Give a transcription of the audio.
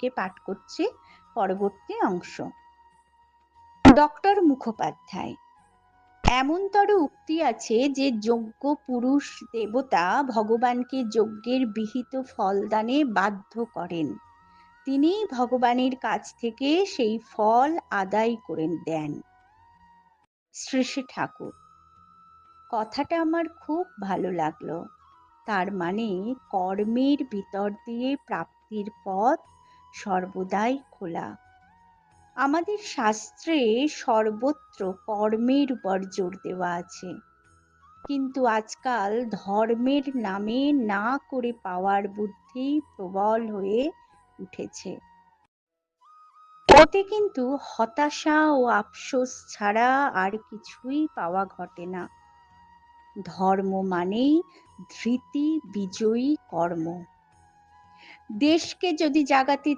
থেকে পাঠ করছে? পরবর্তী অংশ। ডক্টর মুখোপাধ্যায়, এমনতর উক্তি আছে যে যোগ্য পুরুষ দেবতা ভগবানকে যজ্ঞের বিহিত ফলদানে বাধ্য করেন। তিনি ভগবানের কাছ থেকে সেই ফল আদায় করে দেন। শ্রী শ্রী ঠাকুর, কথাটা আমার খুব ভালো লাগল। তার মানে কর্মের ভিতর দিয়ে প্রাপ্তির পথ সর্বদাই খোলা। আমাদের শাস্ত্রে সর্বত্র কর্মের উপর জোর দেওয়া আছে। কিন্তু আজকাল ধর্মের নামে না করে পাওয়ার বুদ্ধি প্রবল হয়ে উঠেছে। ওতে কিন্তু হতাশা ও আফসোস ছাড়া আর কিছুই পাওয়া ঘটে না। ধর্ম মানেই ধৃতি, বিজয়ী কর্ম। দেশকে যদি জাগাতে